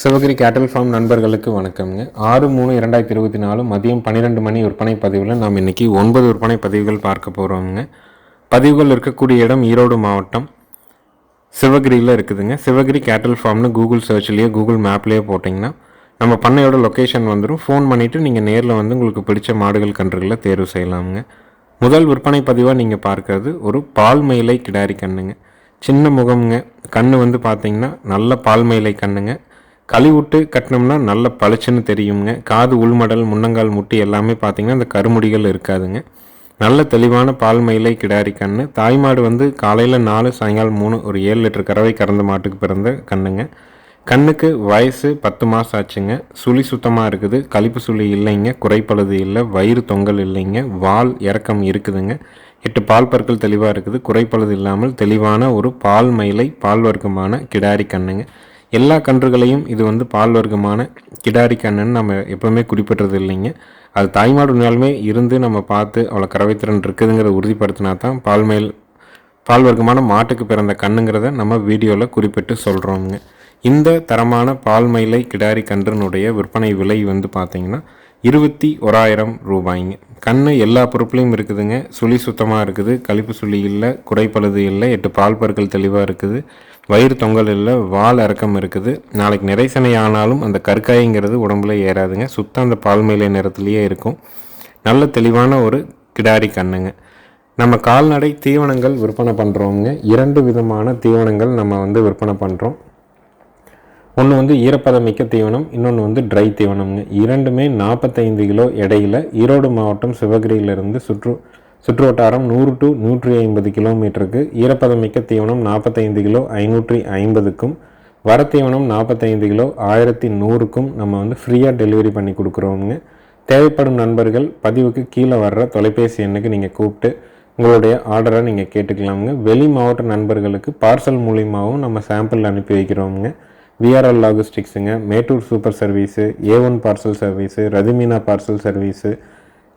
சிவகிரி கேட்டல் ஃபார்ம் நண்பர்களுக்கு வணக்கம்ங்க. ஆறு மூணு இரண்டாயிரத்தி இருபத்தி நாலு மதியம் பன்னிரெண்டு மணி விற்பனை பதிவில் நாம் இன்றைக்கி ஒன்பது விற்பனை பதிவுகள் பார்க்க போகிறோங்க பதிவுகள் இருக்கக்கூடிய இடம் ஈரோடு மாவட்டம் சிவகிரியில் இருக்குதுங்க. சிவகிரி கேட்டல் ஃபார்ம்னு கூகுள் சர்ச்லேயே கூகுள் மேப்லேயே போட்டிங்கன்னா நம்ம பண்ணையோட லொக்கேஷன் வந்துடும் ஃபோன் பண்ணிவிட்டு நீங்கள் நேரில் வந்து உங்களுக்கு பிடிச்ச மாடுகள் கன்றுகளை தேர்வு செய்யலாமுங்க. முதல் விற்பனை பதிவாக நீங்கள் பார்க்கறது ஒரு பால் மயிலை கிடாரி கண்ணுங்க. சின்ன முகம்ங்க. கண்ணு வந்து பார்த்தீங்கன்னா நல்ல பால் மயிலை கண்ணுங்க. கழிவுட்டு கட்டினோம்னா நல்ல பளிச்சுன்னு தெரியுங்க. காது உள்மடல் முன்னங்கால் முட்டி எல்லாமே பார்த்தீங்கன்னா அந்த கருமுடிகள் இருக்காதுங்க. நல்ல தெளிவான பால் மயிலை கிடாரி கண்ணு. தாய்மாடு வந்து காலையில் நாலு சாயங்காலம் மூணு ஒரு ஏழு லிட்டர் கறவை கறந்த மாட்டுக்கு பிறந்த கண்ணுங்க. கண்ணுக்கு வயசு பத்து மாதம் ஆச்சுங்க. சுழி சுத்தமாக இருக்குது. கழிப்பு சுழி இல்லைங்க. குறைப்பழுது இல்லை. வயிறு தொங்கல் இல்லைங்க. வால் இறக்கம் இருக்குதுங்க. எட்டு பால் பற்கள் தெளிவாக இருக்குது. குறைப்பழுது இல்லாமல் தெளிவான ஒரு பால் மயிலை பால் வர்க்கமான கிடாரி கண்ணுங்க. எல்லா கன்றுகளையும் இது வந்து பால் வர்க்கமான கிடாரி கண்ணுன்னு நம்ம எப்போவுமே குறிப்பிட்றது இல்லைங்க. அது தாய்மாடு உண்மையாலுமே இருந்து நம்ம பார்த்து அவ்வளோ கறவைத்திறன் இருக்குதுங்கிறத உறுதிப்படுத்தினா தான் பால் மயில் பால் வர்க்கமான மாட்டுக்கு பிறந்த கண்ணுங்கிறத நம்ம வீடியோவில் குறிப்பிட்டு சொல்கிறோமுங்க இந்த தரமான பால் மயிலை கிடாரி கன்றுனுடைய விற்பனை விலை வந்து பார்த்திங்கன்னா இருபத்தி ஓராயிரம் ரூபாய்ங்க. கண் எல்லா பொருட்களையும் இருக்குதுங்க. சுழி சுத்தமாக இருக்குது. கழிப்பு சுழி இல்லை குறைப்பழுது இல்லை எட்டு பால் பற்கள் தெளிவாக இருக்குது. வயிறு தொங்கல் இல்லை வால் இறக்கம் இருக்குது. நாளைக்கு நிறைசனை ஆனாலும் அந்த கற்காய்ங்கிறது உடம்புல ஏறாதுங்க. சுத்தம் அந்த பால் நிறத்துலேயே இருக்கும். நல்ல தெளிவான ஒரு கிடாரி கண்ணுங்க. நம்ம கால்நடை தீவனங்கள் விற்பனை பண்ணுறோங்க இரண்டு விதமான தீவனங்கள் நம்ம வந்து விற்பனை பண்ணுறோம் ஒன்று வந்து ஈரப்பதமிக்க தீவனம் இன்னொன்று வந்து ட்ரை தீவனம்ங்க. இரண்டுமே நாற்பத்தைந்து கிலோ எடையில் ஈரோடு மாவட்டம் சிவகிரியிலிருந்து சுற்று சுற்றுவட்டாரம் நூறு டு நூற்றி ஐம்பது கிலோமீட்டருக்கு ஈரப்பதமிக்க தீவனம் நாற்பத்தைந்து கிலோ ஐநூற்றி ஐம்பதுக்கும் வரத்தீவனம் நாற்பத்தைந்து கிலோ ஆயிரத்தி நூறுக்கும் நம்ம வந்து ஃப்ரீயாக டெலிவரி பண்ணி கொடுக்குறோங்க தேவைப்படும் நண்பர்கள் பதிவுக்கு கீழே வர்ற தொலைபேசி எண்ணுக்கு நீங்கள் கூப்பிட்டு உங்களுடைய ஆர்டரை நீங்கள் கேட்டுக்கலாமுங்க. வெளி மாவட்ட நண்பர்களுக்கு பார்சல் மூலியமாகவும் நம்ம சாம்பிள் அனுப்பி வைக்கிறோமுங்க. VRL லாகிஸ்டிக்ஸுங்க Mettur super service A one parcel service Rathimeena parcel service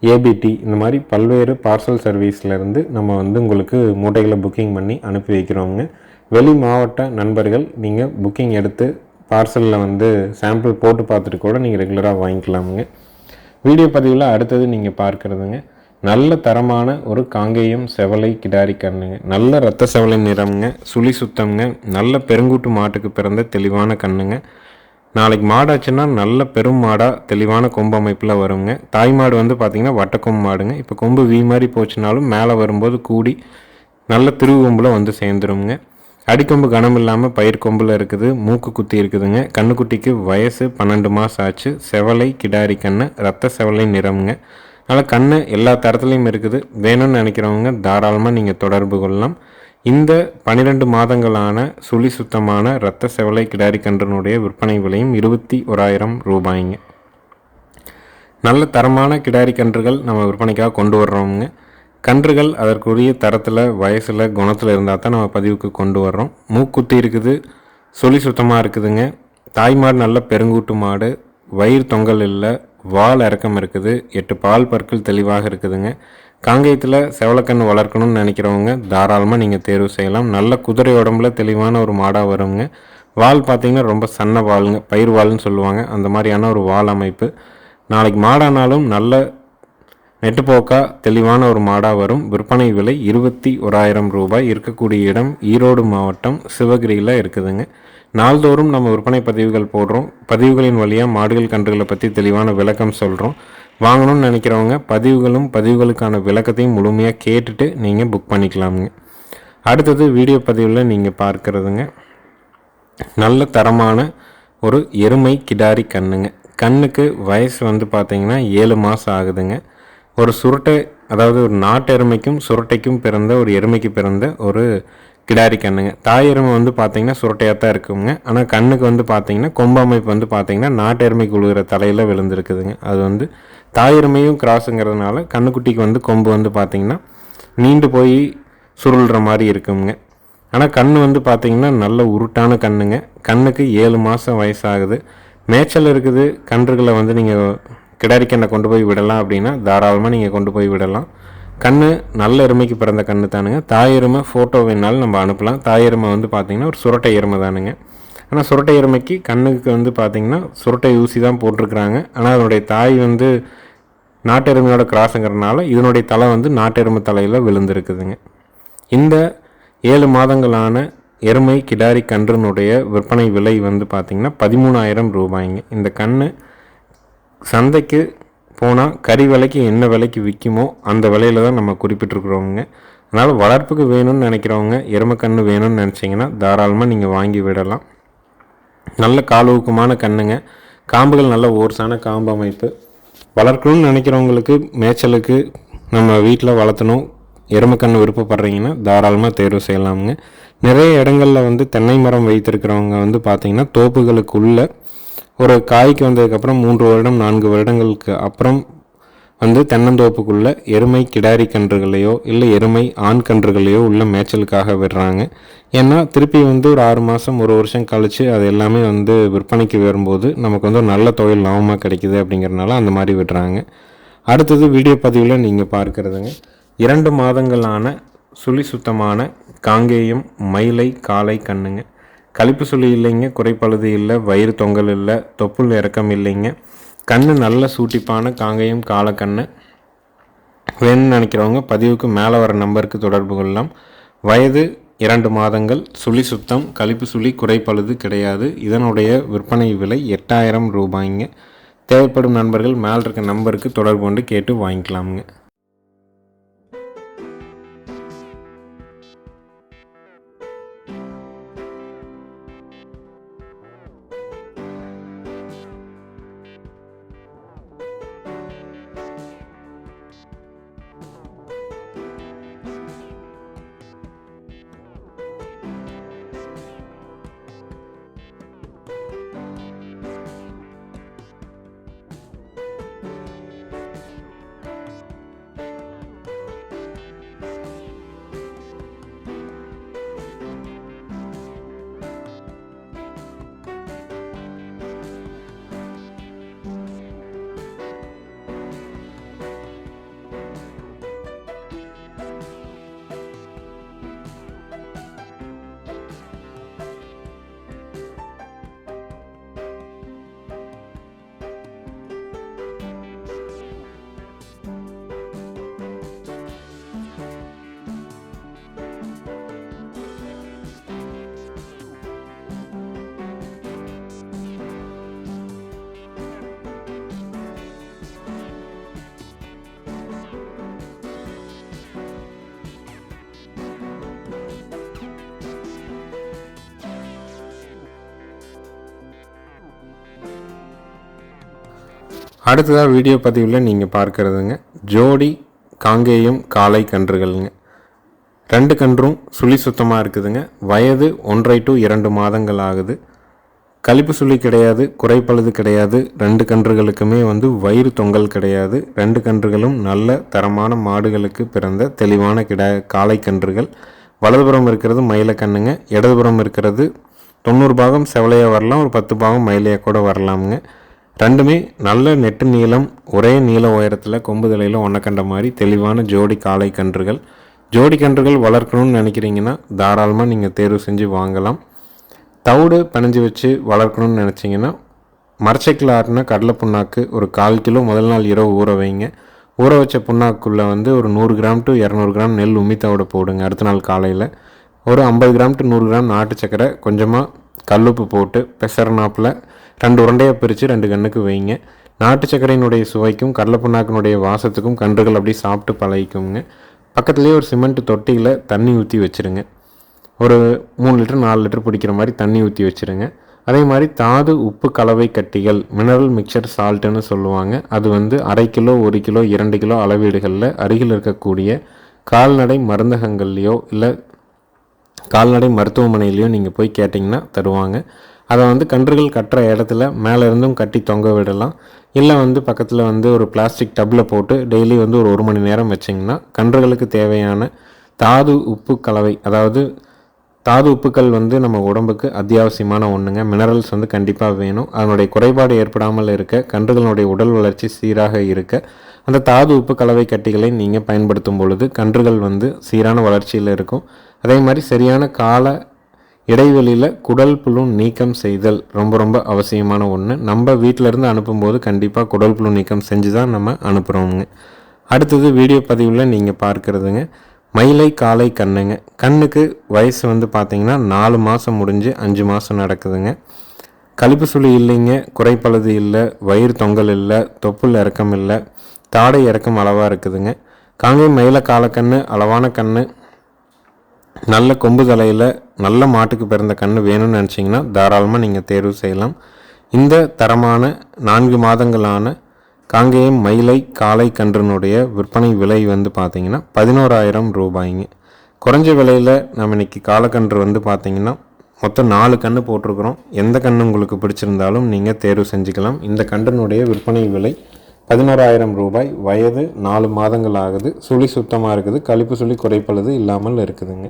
ABT இந்த மாதிரி பல்வேறு பார்சல் சர்வீஸ்லேருந்து நம்ம வந்து உங்களுக்கு மூட்டைகளை புக்கிங் பண்ணி அனுப்பி வைக்கிறோங்க வெளி மாவட்ட நண்பர்கள் நீங்கள் புக்கிங் எடுத்து பார்சலில் வந்து சாம்பிள் போட்டு பார்த்துட்டு கூட நீங்கள் ரெகுலராக வாங்கிக்கலாமுங்க. வீடியோ பதிவில் அடுத்தது நீங்கள் பார்க்குறதுங்க. நல்ல தரமான ஒரு காங்கேயம் செவலை கிடாரி கண்ணுங்க. நல்ல ரத்த செவலை நிறம்ங்க சுழி சுத்தம்ங்க நல்ல பெருங்கூட்டு மாட்டுக்கு பிறந்த தெளிவான கண்ணுங்க. நாளைக்கு மாடாச்சுன்னா நல்ல பெரும் மாடாக தெளிவான கொம்பு அமைப்பில் வருங்க. தாய் மாடு வந்து பார்த்திங்கன்னா வட்டக்கொம்பு மாடுங்க. இப்போ கொம்பு வீ மாதிரி போச்சுனாலும் மேலே வரும்போது கூடி நல்ல திருவொம்பில் வந்து சேர்ந்துருங்க அடிக்கொம்பு கனம் இல்லாமல் பயிர் கொம்பில் இருக்குது மூக்கு குத்தி இருக்குதுங்க. கண்ணுக்குட்டிக்கு வயசு பன்னெண்டு மாதம் ஆச்சு. செவலை கிடாரி கண்ணு ரத்த செவலை நிறமுங்க. அதனால் கண் எல்லா தரத்துலையும் இருக்குது. வேணும்னு நினைக்கிறவங்க தாராளமாக நீங்கள் தொடர்பு கொள்ளலாம். இந்த பன்னிரெண்டு மாதங்களான சுழி சுத்தமான இரத்த செவலை கிடாரி கன்றனுடைய விற்பனை விலையும் இருபத்தி ஓராயிரம் ரூபாய்ங்க. நல்ல தரமான கிடாரி கன்றுகள் நம்ம விற்பனைக்காக கொண்டு வர்றோமுங்க. கன்றுகள் அதற்குரிய தரத்தில் வயசில் குணத்தில் இருந்தால் தான் நம்ம பதிவுக்கு கொண்டு வர்றோம். மூக்குத்தி இருக்குது சுழி சுத்தமாக இருக்குதுங்க. தாய்மாடு நல்ல பெருங்கூட்டு மாடு வயிறு தொங்கல் இல்லை வால் இறக்கம் இருக்குது எட்டு பால் பற்கள் தெளிவாக இருக்குதுங்க. காங்கேயத்தில் செவலக்கன்று வளர்க்கணும்னு நினைக்கிறவங்க தாராளமாக நீங்கள் தேர்வு செய்யலாம். நல்ல குதிரை உடம்புல தெளிவான ஒரு மாடாக வருங்க. வால் பார்த்தீங்கன்னா ரொம்ப சன்ன வாளுங்க பயிர் வால்னு சொல்லுவாங்க. அந்த மாதிரியான ஒரு வால் அமைப்பு. நாளைக்கு மாடானாலும் நல்ல நெட்டுப்போக்கா தெளிவான ஒரு மாடாக வரும். விற்பனை விலை இருபத்தி ஓராயிரம் ரூபாய். இருக்கக்கூடிய இடம் ஈரோடு மாவட்டம் சிவகிரியில் இருக்குதுங்க. நாள்தோறும் நம்ம விற்பனை பதிவுகள் போடுறோம். பதிவுகளின் வழியாக மாடுகள் கன்றுகளை பற்றி தெளிவான விளக்கம் சொல்கிறோம் வாங்கணும்னு நினைக்கிறவங்க பதிவுகளும் பதிவுகளுக்கான விளக்கத்தையும் முழுமையாக கேட்டுட்டு நீங்கள் புக் பண்ணிக்கலாமுங்க. அடுத்தது வீடியோ பதிவில் நீங்கள் பார்க்குறதுங்க. நல்ல தரமான ஒரு எருமை கிடாரி கண்ணுங்க. கண்ணுக்கு வயசு வந்து பார்த்திங்கன்னா ஏழு மாதம் ஆகுதுங்க. ஒரு சுருட்டை அதாவது ஒரு நாட்டு எருமைக்கும் சுருட்டைக்கும் பிறந்த ஒரு எருமைக்கு பிறந்த ஒரு கிடாரி கண்ணுங்க. தாய் எருமை வந்து பார்த்தீங்கன்னா சுரட்டையாக தான் இருக்குங்க. ஆனால் கண்ணுக்கு வந்து பார்த்தீங்கன்னா கொம்பு அமைப்பு வந்து பார்த்தீங்கன்னா நாட்டு எருமைக்கு உழுகிற தலையில் விழுந்திருக்குதுங்க. அது வந்து தாயிருமையும் கிராஸுங்கிறதுனால கண்ணுக்குட்டிக்கு வந்து கொம்பு வந்து பார்த்தீங்கன்னா நீண்டு போய் சுருள்ற மாதிரி இருக்குங்க. ஆனால் கண் வந்து பார்த்தீங்கன்னா நல்ல உருட்டான கண்ணுங்க. கண்ணுக்கு ஏழு மாதம் வயசாகுது. மேய்ச்சல் இருக்குது. கன்றுகளை வந்து நீங்கள் கிடாரிக்கண்ணை கொண்டு போய் விடலாம் அப்படின்னா தாராளமாக நீங்கள் கொண்டு போய் விடலாம். கண் நல்ல எருமைக்கு பிறந்த கண்ணு தானுங்க. தாய் எருமை ஃபோட்டோ வேணாலும் நம்ம அனுப்பலாம். தாய் எருமை வந்து பார்த்திங்கன்னா ஒரு சுரட்டை எருமை தானுங்க. ஆனால் சுரட்டை எருமைக்கு கண்ணுக்கு வந்து பார்த்திங்கன்னா சுரட்டை ஊசி தான் போட்டிருக்கிறாங்க. ஆனால் அதனுடைய தாய் வந்து நாட்டு எருமையோட கிராஸுங்கிறனால இதனுடைய தலை வந்து நாட்டு எருமை தலையில் விழுந்திருக்குதுங்க. இந்த ஏழு மாதங்களான எருமை கிடாரி கன்றுனுடைய விற்பனை விலை வந்து பார்த்திங்கன்னா பதிமூணாயிரம் ரூபாய்ங்க. இந்த கன்று சந்தைக்கு போனால் கறி விலைக்கு என்ன விலைக்கு விற்குமோ அந்த விலையில தான் நம்ம குறிப்பிட்டிருக்கிறோங்க அதனால் வளர்ப்புக்கு வேணும்னு நினைக்கிறவங்க எருமக்கன்று வேணும்னு நினச்சிங்கன்னா தாராளமாக நீங்கள் வாங்கி விடலாம். நல்ல காலூக்கமான கண்ணுங்க. காம்புகள் நல்ல ஓர்ஸான காம்பு அமைப்பு. வளர்க்கணும்னு நினைக்கிறவங்களுக்கு மேய்ச்சலுக்கு நம்ம வீட்டில் வளர்த்தணும். எருமக்கன்று விருப்பப்படுறீங்கன்னா தாராளமாக தேர்வு செய்யலாமுங்க. நிறைய இடங்களில் வந்து தென்னை மரம் வைத்திருக்கிறவங்க வந்து பார்த்திங்கன்னா தோப்புகளுக்குள்ளே ஒரு காய்க்கு வந்ததுக்கப்புறம் மூன்று வருடம் நான்கு வருடங்களுக்கு அப்புறம் வந்து தென்னந்தோப்புக்குள்ள எருமை கிடாரி கன்றுகளையோ இல்லை எருமை ஆண் கன்றுகளையோ உள்ள மேய்ச்சலுக்காக விடுறாங்க. ஏன்னா திருப்பி வந்து ஒரு ஆறு மாதம் ஒரு வருஷம் கழித்து அது எல்லாமே வந்து விற்பனைக்கு வரும்போது நமக்கு வந்து ஒரு நல்ல தொழில் லாபமாக கிடைக்குது அப்படிங்கிறனால அந்த மாதிரி விடுறாங்க. அடுத்தது வீடியோ பதிவில் நீங்கள் பார்க்குறதுங்க. இரண்டு மாதங்களான சுழி சுத்தமான காங்கேயம் மயிலை காலை கண்ணுங்க. கழிப்பு சுழி இல்லைங்க குறைப்பழுது இல்லை வயிறு தொங்கல் இல்லை தொப்புள் இறக்கம் இல்லைங்க. கண் நல்ல சூட்டிப்பான காங்கையும் காலக்கண்ணு. வேணும்னு நினைக்கிறவங்க பதிவுக்கு மேலே வர நம்பருக்கு தொடர்பு கொள்ளலாம். வயது இரண்டு மாதங்கள் சுழி சுத்தம் கழிப்பு சுழி குறைப்பழுது கிடையாது. இதனுடைய விற்பனை விலை எட்டாயிரம் ரூபாய்ங்க. தேவைப்படும் நண்பர்கள் மேலே இருக்க நம்பருக்கு தொடர்பு கொண்டு கேட்டு வாங்கிக்கலாமுங்க. அடுத்ததாக வீடியோ பதிவில் நீங்கள் பார்க்குறதுங்க. ஜோடி காங்கேயம் காலை கன்றுகள்ங்க. ரெண்டு கன்றும் சுழி சுத்தமாக இருக்குதுங்க. வயது ஒன்றரை டு இரண்டு மாதங்கள் ஆகுது. கழிப்பு சுழி கிடையாது குறைப்பழுது கிடையாது. ரெண்டு கன்றுகளுக்குமே வந்து வயிறு தொங்கல் கிடையாது. ரெண்டு கன்றுகளும் நல்ல தரமான மாடுகளுக்கு பிறந்த தெளிவான கிட காளை கன்றுகள். வலதுபுறம் இருக்கிறது மயிலை கண்ணுங்க. இடதுபுறம் இருக்கிறது தொண்ணூறு பாகம் செவலையாக வரலாம் ஒரு பத்து பாகம் மயிலையாக கூட வரலாமுங்க. ரெண்டுமே நல்ல நெட்டு நீளம் ஒரே நீள உயரத்தில் கொம்பு தலையில் ஒன்றை கண்ட மாதிரி தெளிவான ஜோடி காளை கன்றுகள். ஜோடி கன்றுகள் வளர்க்கணும்னு நினைக்கிறீங்கன்னா தாராளமாக நீங்கள் தேர்வு செஞ்சு வாங்கலாம். தவிடு பிணைஞ்சு வச்சு வளர்க்கணும்னு நினச்சிங்கன்னா மரச்சைக்கில் ஆட்டினா கடலை புண்ணாக்கு ஒரு கால் கிலோ முதல் நாள் இரவு ஊற வைங்க. ஊற வச்ச புண்ணாக்குள்ளே வந்து ஒரு நூறு கிராம் டு இரநூறு கிராம் நெல் உமி தவிடு போடுங்க அடுத்த நாள் காலையில். ஒரு ஐம்பது கிராம் டு நூறு கிராம் நாட்டு சக்கரை கொஞ்சமாக கல்லுப்பு போட்டு பெசர்னாப்பில் ரெண்டு உருண்டையை பிரித்து ரெண்டு கண்ணுக்கு வைங்க. நாட்டு சர்க்கரையினுடைய சுவைக்கும் கடலப்புண்ணாக்கினுடைய வாசத்துக்கும் கன்றுகள் அப்படியே சாப்பிட்டு பழகிக்குங்க. பக்கத்துலேயே ஒரு சிமெண்ட் தொட்டியில் தண்ணி ஊற்றி வச்சுருங்க. ஒரு மூணு லிட்டர் நாலு லிட்டர் பிடிக்கிற மாதிரி தண்ணி ஊற்றி வச்சுருங்க. அதே மாதிரி தாது உப்பு கலவை கட்டிகள் மினரல் மிக்சர் சால்ட்டுன்னு சொல்லுவாங்க. அது வந்து அரை கிலோ ஒரு கிலோ இரண்டு கிலோ அளவீடுகளில் அருகில் இருக்கக்கூடிய கால்நடை மருந்தகங்கள்லையோ இல்லை கால்நடை மருத்துவமனையிலையோ நீங்கள் போய் கேட்டிங்கன்னா தருவாங்க. அதை வந்து கன்றுகள் கட்டுற இடத்துல மேலே இருந்தும் கட்டி தொங்க விடலாம். இல்லை வந்து பக்கத்தில் வந்து ஒரு பிளாஸ்டிக் டப்பில் போட்டு டெய்லி வந்து ஒரு ஒரு மணி நேரம் வச்சிங்கன்னா கன்றுகளுக்கு தேவையான தாது உப்பு கலவை அதாவது தாது உப்புக்கள் வந்து நம்ம உடம்புக்கு அத்தியாவசியமான ஒன்றுங்க மினரல்ஸ் வந்து கண்டிப்பாக வேணும். அதனுடைய குறைபாடு ஏற்படாமல் இருக்க கன்றுகளுடைய உடல் வளர்ச்சி சீராக இருக்க அந்த தாது உப்பு கலவை கட்டிகளை நீங்கள் பயன்படுத்தும் பொழுது கன்றுகள் வந்து சீரான வளர்ச்சியில் இருக்கும். அதே மாதிரி சரியான கால இடைவெளியில் குடல் புழு நீக்கம் செய்தல் ரொம்ப ரொம்ப அவசியமான ஒன்று நம்ம வீட்டிலேருந்து அனுப்பும்போது கண்டிப்பாக குடல் புழு நீக்கம் செஞ்சு தான் நம்ம அனுப்புகிறோங்க அடுத்தது வீடியோ பதிவில் நீங்கள் பார்க்குறதுங்க. மயிலை காலை கண்ணுங்க. கண்ணுக்கு வயசு வந்து பார்த்திங்கன்னா நாலு மாதம் முடிஞ்சு அஞ்சு மாதம் நடக்குதுங்க. கழிப்பு சுழி இல்லைங்க குறைப்பழுது இல்லை வயிறு தொங்கல் இல்லை தொப்புள் இறக்கம் இல்லை தாடை இறக்கம் அளவாக இருக்குதுங்க. காங்கை மயில காலக்கண்ணு அளவான கண்ணு நல்ல கொம்பு தலையில் நல்ல மாட்டுக்கு பிறந்த கன்று வேணும்னு நினச்சிங்கன்னா தாராளமாக நீங்கள் தேர்வு செய்யலாம். இந்த தரமான நான்கு மாதங்களான காங்கேயம் மயிலை காளை கன்றுனுடைய விற்பனை விலை வந்து பார்த்திங்கன்னா பதினோராயிரம் ரூபாய்ங்க. குறைஞ்ச விலையில் நம்ம இன்னைக்கு காலக்கன்று வந்து பார்த்திங்கன்னா மொத்தம் நாலு கன்று போட்டிருக்கிறோம். எந்த கன்று உங்களுக்கு பிடிச்சிருந்தாலும் நீங்கள் தேர்வு செஞ்சுக்கலாம். இந்த கன்றினுடைய விற்பனை விலை பதினோராயிரம் ரூபாய். வயது நாலு மாதங்கள் ஆகுது. சுழி சுத்தமாக இருக்குது. கழிப்பு சுழி குறைப்பழுது இல்லாமல் இருக்குதுங்க.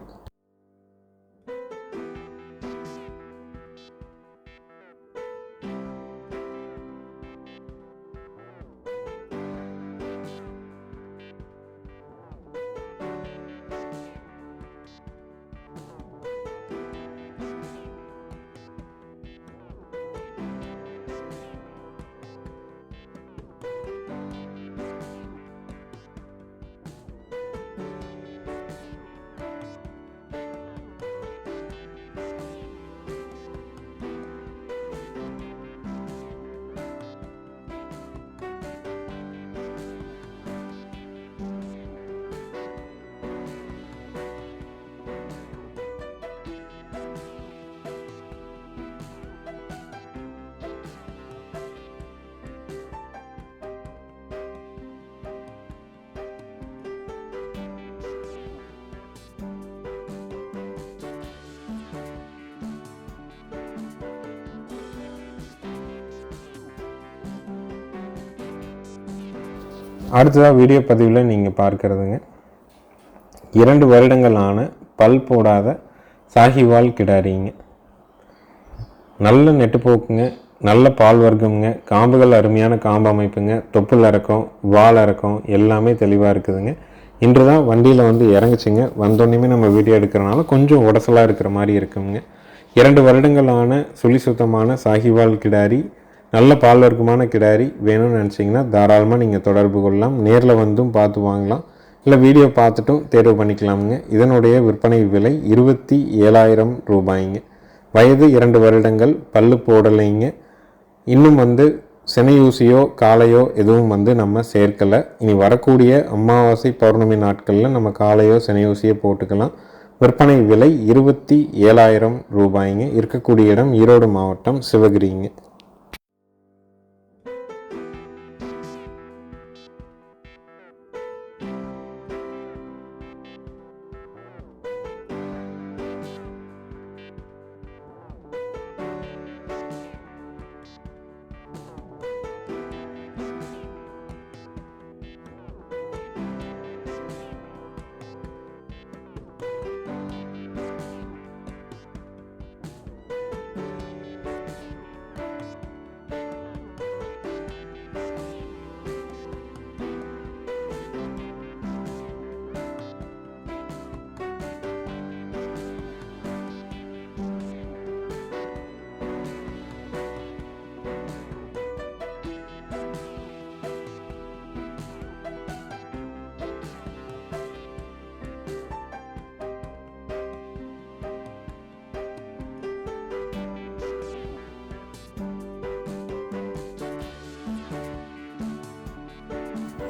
அடுத்ததாக வீடியோ பதிவில் நீங்கள் பார்க்குறதுங்க. இரண்டு வருடங்களான பல் போடாத சாஹிவால் கிடாரிங்க. நல்ல நெட்டுப்போக்குங்க நல்ல பால் வர்க்கம்ங்க காம்புகள் அருமையான காம்பு அமைப்புங்க தொப்புள் இறக்கம் வால் இறக்கம் எல்லாமே தெளிவாக இருக்குதுங்க. இன்று தான் வண்டியில் வந்து இறங்குச்சுங்க. வந்தோடனே நம்ம வீடியோ எடுக்கிறனால கொஞ்சம் உடசலாக இருக்கிற மாதிரி இருக்குங்க. இரண்டு வருடங்களான சுழி சுத்தமான சாஹிவால் கிடாரி நல்ல பால் வர்க்கமான கிடாரி வேணும்னு நினச்சிங்கன்னா தாராளமாக நீங்கள் தொடர்பு கொள்ளலாம். நேரில் வந்தும் பார்த்து வாங்கலாம். இல்லை வீடியோ பார்த்துட்டும் தேர்வு பண்ணிக்கலாமுங்க. இதனுடைய விற்பனை விலை இருபத்தி ஏழாயிரம் ரூபாய்ங்க. வயது இரண்டு வருடங்கள் பல்லு போடலைங்க. இன்னும் வந்து சினையூசியோ காலையோ எதுவும் வந்து நம்ம சேர்க்கலை. இனி வரக்கூடிய அமாவாசை பௌர்ணமி நாட்களில் நம்ம காலையோ சினையூசியோ போட்டுக்கலாம். விற்பனை விலை இருபத்தி ஏழாயிரம் ரூபாய்ங்க. இருக்கக்கூடிய இடம் ஈரோடு மாவட்டம் சிவகிரிங்க.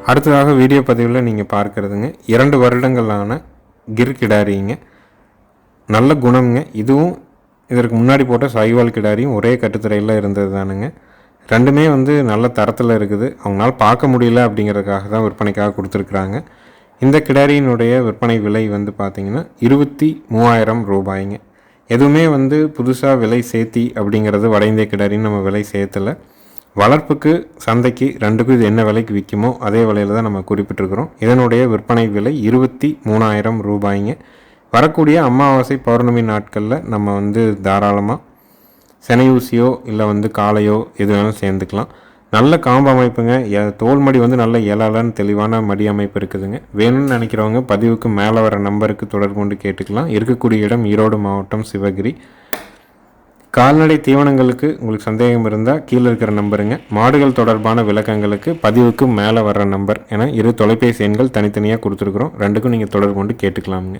அடுத்ததாக வீடியோ பதிவில் நீங்கள் பார்க்குறதுங்க. இரண்டு வருடங்களான கிர் கிடாரிங்க. நல்ல குணம்ங்க. இதுவும் இதற்கு முன்னாடி போட்ட சாய்வால் கிடாரியும் ஒரே கட்டுத்துறையில் இருந்தது தானுங்க ரெண்டுமே வந்து நல்ல தரத்தில் இருக்குது. அவங்களால பார்க்க முடியல அப்படிங்கிறதுக்காக தான் விற்பனைக்காக கொடுத்துருக்குறாங்க. இந்த கிடாரியினுடைய விற்பனை விலை வந்து பார்த்திங்கன்னா இருபத்தி மூவாயிரம் ரூபாய்ங்க. எதுவுமே வந்து புதுசாக விலை சேர்த்தி அப்படிங்கிறது வட இந்திய கிடாரின்னு நம்ம விலை சேர்த்தலை. வளர்ப்புக்கு சந்தைக்கு ரெண்டுக்கும் இது என்ன விலைக்கு விற்குமோ அதே விலையில் தான் நம்ம குறிப்பிட்டிருக்கிறோம். இதனுடைய விற்பனை விலை இருபத்தி மூணாயிரம் ரூபாய்ங்க. வரக்கூடிய அமாவாசை பௌர்ணமி நாட்களில் நம்ம வந்து தாராளமாக செனையூசியோ இல்லை வந்து காலையோ எது வேணாலும் சேர்ந்துக்கலாம். நல்ல காம்பு அமைப்புங்க. தோல் மடி வந்து நல்ல ஏலாலன்னு தெளிவான மடி அமைப்பு இருக்குதுங்க. வேணும்னு நினைக்கிறவங்க பதிவுக்கு மேலே வர நம்பருக்கு தொடர்பு கொண்டு கேட்டுக்கலாம். இருக்கக்கூடிய இடம் ஈரோடு மாவட்டம் சிவகிரி. கால்நடை தீவனங்களுக்கு உங்களுக்கு சந்தேகம் இருந்தால் கீழே இருக்கிற நம்பருங்க. மாடுகள் தொடர்பான விளக்கங்களுக்கு பதிவுக்கு மேலே வர்ற நம்பர். என இரு தொலைபேசி எண்கள் தனித்தனியாக கொடுத்துருக்குறோம். ரெண்டுக்கும் நீங்கள் தொடர்பு கொண்டு கேட்டுக்கலாமுங்க.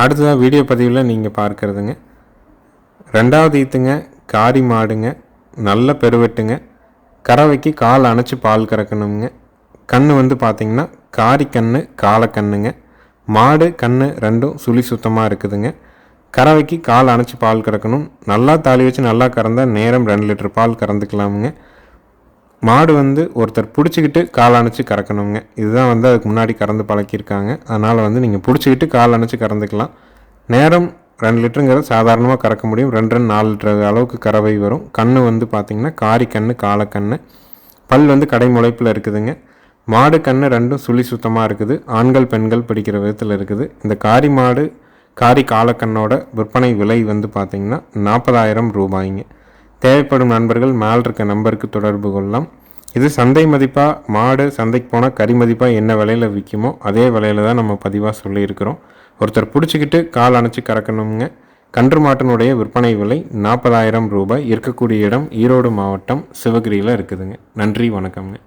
அடுத்ததாக வீடியோ பதிவில் நீங்கள் பார்க்குறதுங்க. ரெண்டாவது ஈத்துங்க காரி மாடுங்க நல்ல பெருவெட்டுங்க. கறவைக்கு கால் அணைச்சி பால் கறக்கணுங்க. கண் வந்து பார்த்திங்கன்னா காரி கண் காலக்கண்ணுங்க மாடு கண் ரெண்டும் சுழி சுத்தமாக இருக்குதுங்க. கறவைக்கு கால் அணைச்சி பால் கறக்கணும். நல்லா தாலி வச்சு நல்லா கறந்தால் நேரம் ரெண்டு லிட்டர் பால் கறந்துக்கலாமுங்க. மாடு வந்து ஒருத்தர் பிடிச்சிக்கிட்டு கால் அணைச்சி கறக்கணுங்க. இதுதான் வந்து அதுக்கு முன்னாடி கறந்து பழக்கியிருக்காங்க. அதனால் வந்து நீங்கள் பிடிச்சிக்கிட்டு கால் அணைச்சி கறந்துக்கலாம். நேரம் ரெண்டு லிட்டருங்கிறது சாதாரணமாக கறக்க முடியும். ரெண்டு ரெண்டு நாலு லிட்டர் அளவுக்கு கறவை வரும். கண் வந்து பார்த்திங்கன்னா காரி கண் காலக்கண் பல் வந்து கடை முளைப்பில் இருக்குதுங்க. மாடு கண் ரெண்டும் சுழி சுத்தமாக இருக்குது. ஆண்கள் பெண்கள் பிடிக்கிற விதத்தில் இருக்குது. இந்த காரி மாடு காரி காலக்கண்ணோட விற்பனை விலை வந்து பார்த்திங்கன்னா நாற்பதாயிரம் ரூபாய்ங்க. தேவைப்படும் நண்பர்கள் மேல் இருக்க நம்பருக்கு தொடர்பு கொள்ளலாம். இது சந்தை மதிப்பாக மாடு சந்தைக்கு போனால் கறி மதிப்பாக என்ன விலையில் விற்குமோ அதே விலையில தான் நம்ம பதிவாக சொல்லியிருக்கிறோம். ஒருத்தர் பிடிச்சிக்கிட்டு கால் அணைச்சி கறக்கணுங்க கன்று மாட்டினுடைய விற்பனை விலை நாற்பதாயிரம் ரூபாய். இருக்கக்கூடிய இடம் ஈரோடு மாவட்டம் சிவகிரியில் இருக்குதுங்க. நன்றி வணக்கம்ங்க.